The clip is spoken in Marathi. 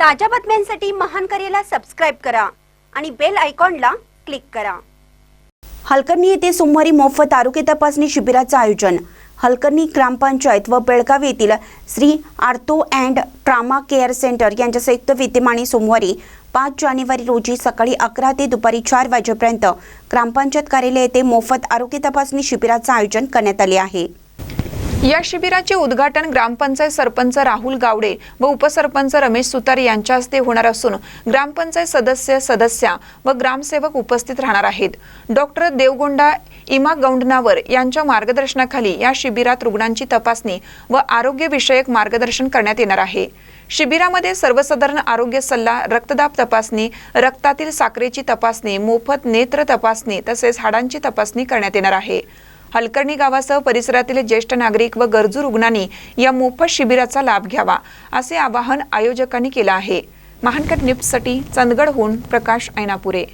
ताज्या बातम्यांसाठी महान करेला सबस्क्राईब करा आणि बेल आयकॉनला क्लिक करा. हलकर्णी येथे सोमवारी मोफत आरोग्य तपासणी शिबिराचं आयोजन. हलकर्णी ग्रामपंचायत व बेळगाव येथील Shri ortho and trauma care centre यांच्या संयुक्त विद्यमाने सोमवारी पाच जानेवारी रोजी सकाळी अकरा ते दुपारी चार वाजेपर्यंत ग्रामपंचायत कार्यालय येथे मोफत आरोग्य तपासणी शिबिराचं आयोजन करण्यात आले आहे. या शिबिराचे उद्घाटन ग्रामपंचायत सरपंच राहुल गावडे व उपसरपंच रमेश सुतार यांच्या हस्ते होणार असून ग्रामपंचायत सदस्य सदस्या व ग्रामसेवक उपस्थित राहणार आहेत. डॉक्टर देवगोंडा इमा गौंडनावर यांच्या मार्गदर्शनाखाली या शिबिरात रुग्णांची तपासणी व आरोग्यविषयक मार्गदर्शन करण्यात येणार आहे. शिबिरामध्ये सर्वसाधारण आरोग्य सल्ला रक्तदाब तपासणी रक्तातील साखरेची तपासणी मोफत नेत्र तपासणी तसेच हाडांची तपासणी करण्यात येणार आहे. हलकर्णी गावासह परिसरातील ज्येष्ठ नागरिक व गरजू रुग्णांनी या मोफत शिबिराचा लाभ घ्यावा असे आवाहन आयोजकांनी केलं आहे. महानकट न्यूजसाठी चंदगडहून प्रकाश ऐनापुरे.